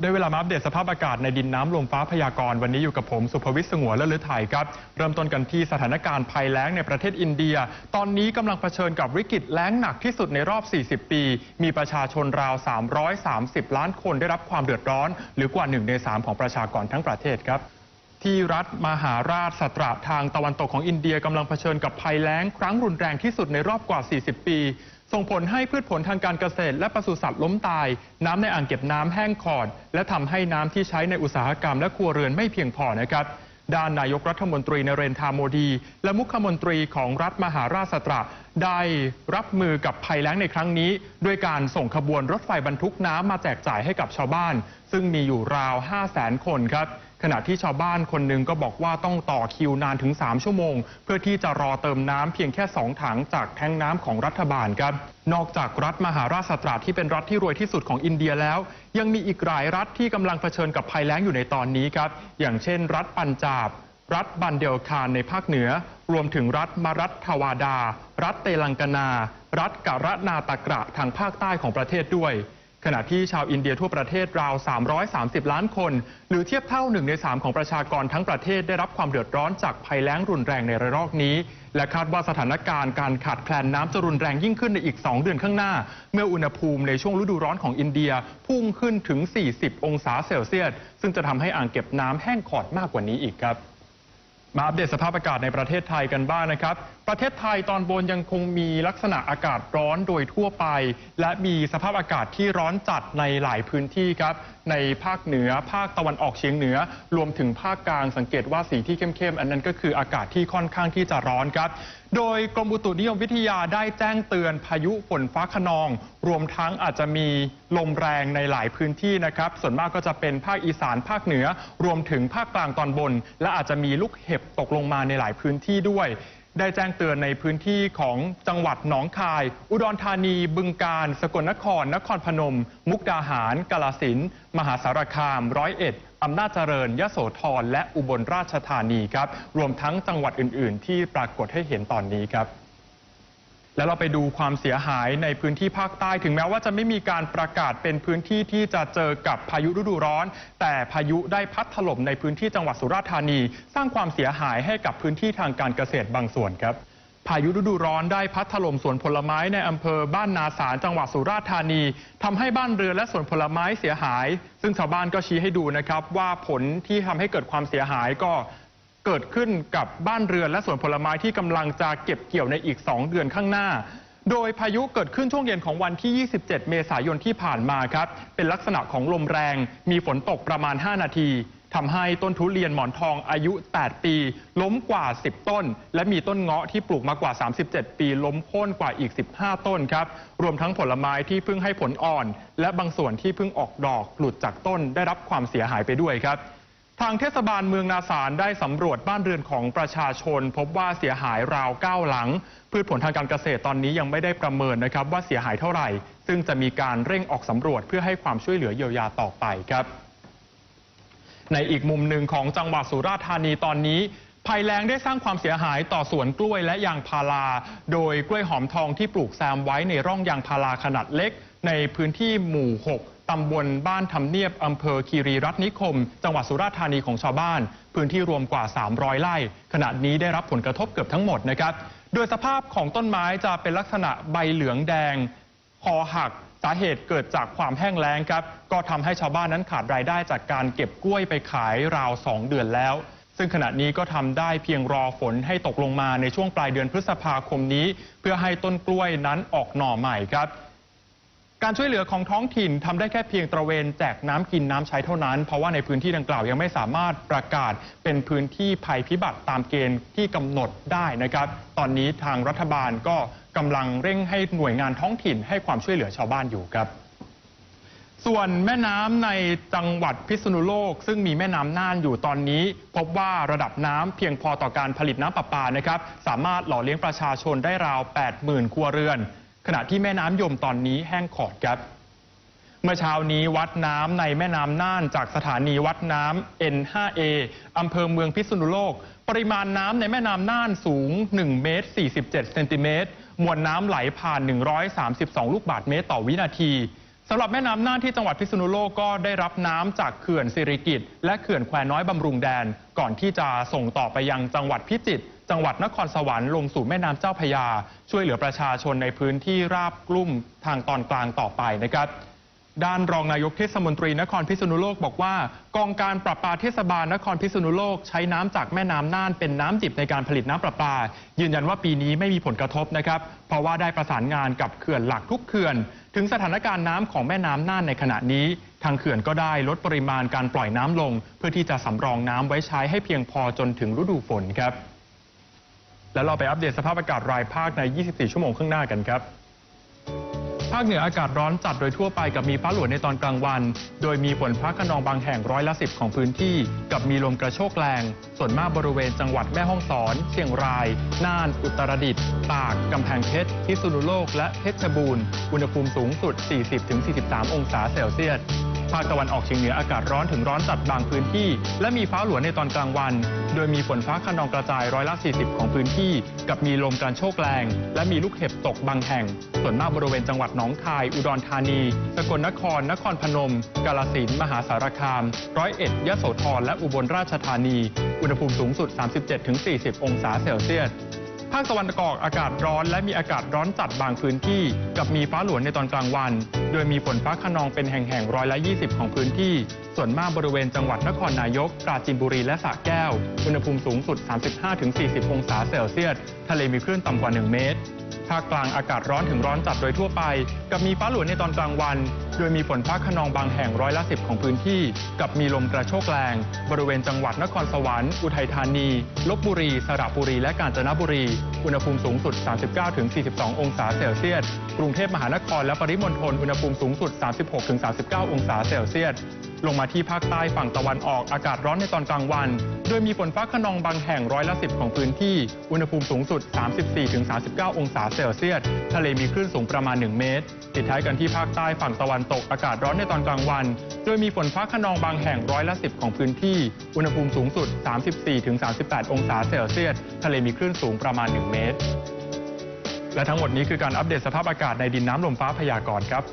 ได้เวลามาอัปเดตสภาพอากาศในดินน้ำลมฟ้าพยากรณ์วันนี้อยู่กับผม สุภวิทย์สงวนและลือไทยครับ เริ่มต้นกันที่สถานการณ์ภัยแล้งในประเทศอินเดีย ตอนนี้กำลังเผชิญกับวิกฤตแล้งหนักที่สุดในรอบ 40 ปี มีประชาชนราว 330 ล้านคนได้รับความเดือดร้อน หรือกว่า 1 ใน 3 ของประชากรทั้งประเทศครับ ที่รัฐมหาราชสตราทางตะวันตกของอินเดียกำลังเผชิญกับภัยแล้ง ครั้งรุนแรงที่สุดในรอบกว่า 40 ปี ส่งผลให้พืชผลทางการเกษตร และปศุสัตว์ล้มตาย น้ำในอ่างเก็บน้ำแห้งขอด และทำให้น้ำที่ใช้ในอุตสาหกรรมและครัวเรือนไม่เพียงพอนะครับด้านนายกรัฐมนตรีนเรนทาโมดี และมุขมนตรีของรัฐมหาราชสตราได้รับมือกับภัยแล้งในครั้งนี้ ด้วยการส่งขบวนรถไฟบรรทุกน้ำมาแจกจ่ายให้กับชาวบ้าน ซึ่งมีอยู่ราว 5 0 0แสนคนครับ ขณะที่ชาวบ้านคนหนึ่งก็บอกว่าต้องต่อคิวนานถึง 3 ชั่วโมง เพื่อที่จะรอเติมน้ำเพียงแค่ 2 ถังจากแท้งน้ำของรัฐบาลครับนอกจากรัฐมหาราชสตราที่เป็นรัฐที่รวยที่สุดของอินเดียแล้ว ยังมีอีกหลายรัฐที่กำลังเผชิญกับภัยแล้งอยู่ในตอนนี้ครับ อย่างเช่น รัฐปัญจาบ รัฐบันเดลคารในภาคเหนือ รวมถึงรัฐมารัฐทวาดา รัฐเตลังกานา รัฐกะระนาตะกระทางภาคใต้ของประเทศด้วย ขณะที่ชาวอินเดียทั่วประเทศราว 330 ล้านคน หรือเทียบเท่าหนึ่งใน3ของประชากรทั้งประเทศได้รับความเดือดร้อนจากภัยแล้งรุนแรงในระลอกนี้ และคาดว่าสถานการณ์การขาดแคลนน้ำจะรุนแรงยิ่งขึ้นในอีก 2 เดือนข้างหน้า เมื่ออุณหภูมิในช่วงฤดูร้อนของอินเดียพุ่งขึ้นถึง 40 องศาเซลเซียส ซึ่งจะทำให้อ่างเก็บน้ำแห้งขอดมากกว่านี้อีกครับมาอัปเดตสภาพอากาศในประเทศไทยกันบ้างนะครับ ประเทศไทยตอนบนยังคงมีลักษณะอากาศร้อนโดยทั่วไป และมีสภาพอากาศที่ร้อนจัดในหลายพื้นที่ครับ ในภาคเหนือ ภาคตะวันออกเฉียงเหนือ รวมถึงภาคกลางสังเกตว่าสีที่เข้มๆ อันนั้นก็คืออากาศที่ค่อนข้างที่จะร้อนครับ โดยกรมอุตุนิยมวิทยาได้แจ้งเตือนพายุฝนฟ้าขนอง รวมทั้งอาจจะมีลมแรงในหลายพื้นที่นะครับ ส่วนมากก็จะเป็นภาคอีสานภาคเหนือ รวมถึงภาคกลางตอนบน และอาจจะมีลูกเห็บตกลงมาในหลายพื้นที่ด้วย ได้แจ้งเตือนในพื้นที่ของจังหวัดหนองคาย อุดรธานี บึงกาฬสกลนคร นครพนม มุกดาหาร กาลสินมหาสารคาม ร้อยเอ็ดอำนาจเจริญ ยโสธร และอุบลราชธานีครับ รวมทั้งจังหวัดอื่น ๆ ที่ปรากฏให้เห็นตอนนี้ครับ แล้วเราไปดูความเสียหายในพื้นที่ภาคใต้ ถึงแม้ว่าจะไม่มีการประกาศเป็นพื้นที่ที่จะเจอกับพายุฤดูร้อน แต่พายุได้พัดถล่มในพื้นที่จังหวัดสุราษฎร์ธานี สร้างความเสียหายให้กับพื้นที่ทางการเกษตรบางส่วนครับพายุฤดูร้อนได้พัดถล่มสวนผลไม้ในอำเภอบ้านนาสารจังหวัดสุราษฎร์ธานีทำให้บ้านเรือนและสวนผลไม้เสียหาย ซึ่งชาวบ้านก็ชี้ให้ดูนะครับว่าผลที่ทำให้เกิดความเสียหายก็ เกิดขึ้นกับบ้านเรือนและสวนผลไม้ที่กำลังจะเก็บเกี่ยวในอีก 2 เดือนข้างหน้า โดยพายุเกิดขึ้นช่วงเย็นของวันที่ 27 เมษายนที่ผ่านมาครับ เป็นลักษณะของลมแรง มีฝนตกประมาณ 5 นาทีทำให้ต้นทุเรียนหมอนทองอายุ 8 ปี ล้มกว่า 10 ต้น และมีต้นเงาะที่ปลูกมากว่า 37 ปี ล้มโค่นกว่าอีก 15 ต้นครับ รวมทั้งผลไม้ที่เพิ่งให้ผลอ่อน และบางส่วนที่เพิ่งออกดอกหลุดจากต้นได้รับความเสียหายไปด้วยครับ ทางเทศบาลเมืองนาสารได้สำรวจบ้านเรือนของประชาชน พบว่าเสียหายราว 9 หลัง พืชผลทางการเกษตรตอนนี้ยังไม่ได้ประเมินนะครับว่าเสียหายเท่าไหร่ ซึ่งจะมีการเร่งออกสำรวจเพื่อให้ความช่วยเหลือเยียวยาต่อไปครับ ในอีกมุมหนึ่งของจังหวัดสุราษฎร์ธานีตอนนี้ภัยแล้งได้สร้างความเสียหายต่อสวนกล้วยและยางพารา โดยกล้วยหอมทองที่ปลูกแซมไว้ในร่องยางพาราขนาดเล็ก ในพื้นที่หมู่ 6 ตำบลบ้านทำเนียบอำเภอคีรีรัตนิคม จังหวัดสุราษฎร์ธานีของชาวบ้าน พื้นที่รวมกว่า 300 ไร่ ขณะนี้ได้รับผลกระทบเกือบทั้งหมดนะครับ โดยสภาพของต้นไม้จะเป็นลักษณะใบเหลืองแดง คอหัก สาเหตุเกิดจากความแห้งแล้งครับ ก็ทำให้ชาวบ้านนั้นขาดรายได้จากการเก็บกล้วยไปขายราว 2 เดือนแล้วซึ่งขณะนี้ก็ทำได้เพียงรอฝนให้ตกลงมาในช่วงปลายเดือนพฤษภาคมนี้ เพื่อให้ต้นกล้วยนั้นออกหน่อใหม่ครับ การช่วยเหลือของท้องถิ่นทำได้แค่เพียงตระเวนแจกน้ำกินน้ำใช้เท่านั้น เพราะว่าในพื้นที่ดังกล่าวยังไม่สามารถประกาศเป็นพื้นที่ภัยพิบัติตามเกณฑ์ที่กำหนดได้นะครับ ตอนนี้ทางรัฐบาลก็กำลังเร่งให้หน่วยงานท้องถิ่นให้ความช่วยเหลือชาวบ้านอยู่ครับส่วนแม่น้ำในจังหวัดพิษณุโลก ซึ่งมีแม่น้ำน่านอยู่ตอนนี้ พบว่าระดับน้ำเพียงพอต่อการผลิตน้ำประปานะครับ สามารถหล่อเลี้ยงประชาชนได้ราว 80,000 ครัวเรือน ขณะที่แม่น้ำยมตอนนี้แห้งขอดครับ เมื่อเช้านี้วัดน้ำในแม่น้ำน่านจากสถานีวัดน้ำ N5A อำเภอเมืองพิษณุโลก ปริมาณน้ำในแม่น้ำน่านสูง 1 เมตร 47 เซนติเมตร มวลน้ำไหลผ่าน 132 ลูกบาศก์เมตรต่อวินาทีสำหรับแม่น้ำน่านที่จังหวัดพิษณุโลกก็ได้รับน้ำจากเขื่อนสิริกิตและเขื่อนแควน้อยบำรุงแดน ก่อนที่จะส่งต่อไปยังจังหวัดพิจิตร จังหวัดนครสวรรค์ลงสู่แม่น้ำเจ้าพยา ช่วยเหลือประชาชนในพื้นที่ราบกลุ่มทางตอนกลางต่อไปนะครับด้านรองนายกเทศมนตรีนครพิษณุโลกบอกว่ากองการประปาเทศบาลนครพิษณุโลกใช้น้ำจากแม่น้ำน่านเป็นน้ำดิบในการผลิตน้ำประปา ยืนยันว่าปีนี้ไม่มีผลกระทบนะครับ เพราะว่าได้ประสานงานกับเขื่อนหลักทุกเขื่อน ถึงสถานการณ์น้ำของแม่น้ำน่านในขณะนี้ ทางเขื่อนก็ได้ลดปริมาณการปล่อยน้ำลง เพื่อที่จะสำรองน้ำไว้ใช้ให้เพียงพอจนถึงฤดูฝนครับ แล้วเราไปอัปเดตสภาพอากาศรายภาคใน 24 ชั่วโมงข้างหน้ากันครับ ภาคเหนืออากาศร้อนจัดโดยทั่วไปกับมีฟ้าหลวในตอนกลางวัน โดยมีฝนฟ้าขนองบางแห่งร้อยละสิบของพื้นที่ กับมีลมกระโชกแรง ส่วนมากบริเวณจังหวัดแม่ฮ่องสอน เชียงราย น่าน อุตรดิตถ์ ตาก กำแพงเพชร พิษณุโลก และเพชรบูรณ์ อุณหภูมิสูงสุด 40-43 องศาเซลเซียส ภาคตะวันออกเฉียงเหนืออากาศร้อนถึงร้อนจัดบางพื้นที่ และมีฟ้าหลวในตอนกลางวัน โดยมีฝนฟ้าขนองกระจายร้อยละ 40 ของพื้นที่ กับมีลมกระโชกแรง และมีลูกเห็บตกบางแห่ง ส่วนมากบริเวณจังหวัดหนองคาย อุดรธานี สกลนคร นครพนม กาฬสินธุ์มหาสารคาม ร้อยเอ็ดยะโสธรและอุบลราชธานี อุณหภูมิสูงสุด 37-40 องศาเซลเซียส ภาคตะวันออกอากาศร้อนและมีอากาศร้อนจัดบางพื้นที่ กับมีฟ้าหลวในตอนกลางวัน โดยมีฝนฟ้าขนองเป็นแห่งๆร้อยละ 20 ของพื้นที่ ส่วนมากบริเวณจังหวัดนครนายก ปราจีนบุรีและสระแก้ว อุณหภูมิสูงสุด 35-40 องศาเซลเซียส ทะเลมีคลื่นต่ำกว่า 1 เมตรภาคกลางอากาศร้อนถึงร้อนจัดโดยทั่วไป กับมีฟ้าหลวในตอนกลางวัน โดยมีฝนฟ้าขนองบางแห่งร้อยละสิบของพื้นที่ กับมีลมกระโชกแรง บริเวณจังหวัดนครสวรรค์ อุทัยธานี ลบบุรี สระบุรี และกาญจนบุรี อุณหภูมิสูงสุด 39-42 องศาเซลเซียส กรุงเทพมหานครและปริมณฑลอุณหภูมิสูงสุด 36-39 องศาเซลเซียส ลงมาที่ภาคใต้ฝั่งตะวันออกอากาศร้อนในตอนกลางวัน โดยมีฝนฟ้าขนองบางแห่งร้อยละสิบของพื้นที่ อุณหภูมิสูงสุด 34-39 องศาเซลเซียส ทะเลมีคลื่นสูงประมาณ 1 เมตรปิดท้ายกันที่ภาคใต้ฝั่งตะวันตกอากาศร้อนในตอนกลางวัน โดยมีฝนฟ้าขนองบางแห่งร้อยละสิบของพื้นที่ อุณหภูมิสูงสุด 34-38 องศาเซลเซียส ทะเลมีคลื่นสูงประมาณ 1เมตร และทั้งหมดนี้คือการอัปเดตสภาพอากาศในดินน้ำลมฟ้าพยากรณ์ครับ